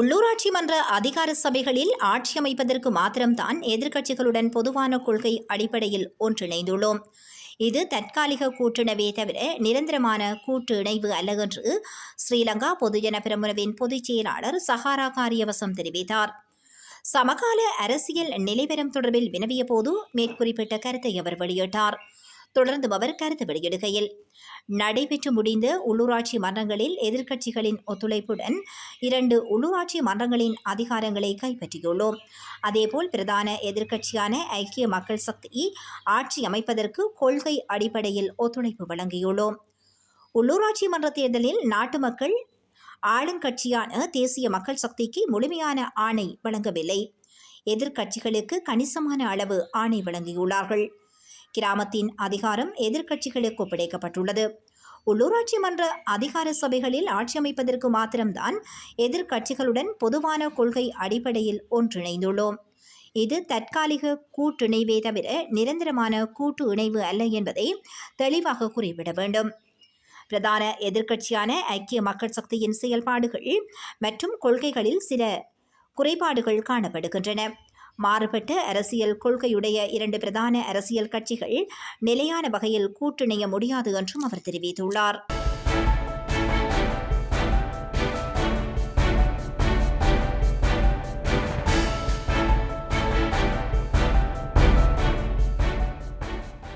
உள்ளூராட்சி மன்ற அதிகார சபைகளில் ஆட்சி அமைப்பதற்கு மாத்திரம்தான் எதிர்க்கட்சிகளுடன் பொதுவான கொள்கை அடிப்படையில் ஒன்றிணைந்துள்ளோம். இது தற்காலிக கூட்டிணவே தவிர நிரந்தரமான கூட்டு இணைவு அல்ல என்று ஸ்ரீலங்கா பொதுஜன பிரமுனவின் பொதுச் செயலாளர் சஹாரா காரியவசம் தெரிவித்தார். சமகால அரசியல் நிலைவரம் தொடர்பில் வினவிய போது மேற்குறிப்பிட்ட கருத்தை அவர் வெளியிட்டார். தொடர்ந்து அவர் கருத்து வெளியிடுகையில் நடைபெற்று முடிந்த உள்ளூராட்சி மன்றங்களில் எதிர்க்கட்சிகளின் ஒத்துழைப்புடன் இரண்டு உள்ளூராட்சி மன்றங்களின் அதிகாரங்களை கைப்பற்றியுள்ளோம். அதேபோல் பிரதான எதிர்க்கட்சியான ஐக்கிய மக்கள் சக்தி ஆட்சி அமைப்பதற்கு கொள்கை அடிப்படையில் ஒத்துழைப்பு வழங்கியுள்ளோம். உள்ளூராட்சி மன்ற தேர்தலில் நாட்டு மக்கள் ஆளுங்கட்சியான தேசிய மக்கள் சக்திக்கு முழுமையான ஆணை வழங்கவில்லை. எதிர்க்கட்சிகளுக்கு கணிசமான அளவு ஆணை வழங்கியுள்ளார்கள். கிராமத்தின் அதிகாரம் எதிர்க்கட்சிகளுக்கு ஒப்படைக்கப்பட்டுள்ளது. உள்ளூராட்சி மன்ற அதிகார சபைகளில் ஆட்சி அமைப்பதற்கு மாத்திரம்தான் எதிர்க்கட்சிகளுடன் பொதுவான கொள்கை அடிப்படையில் ஒன்றிணைந்துள்ளோம். இது தற்காலிக கூட்டிணைவே தவிர நிரந்தரமான கூட்டு இணைவு அல்ல என்பதை தெளிவாக குறிப்பிட வேண்டும். பிரதான எதிர்க்கட்சியான ஐக்கிய மக்கள் சக்தியின் செயல்பாடுகள் மற்றும் கொள்கைகளில் சில குறைபாடுகள் காணப்படுகின்றன. மாறுபட்ட அரசியல் கொள்கையுடைய இரண்டு பிரதான அரசியல் கட்சிகள் நிலையான வகையில் கூட்டிணைய முடியாது என்றும் அவர் தெரிவித்துள்ளார்.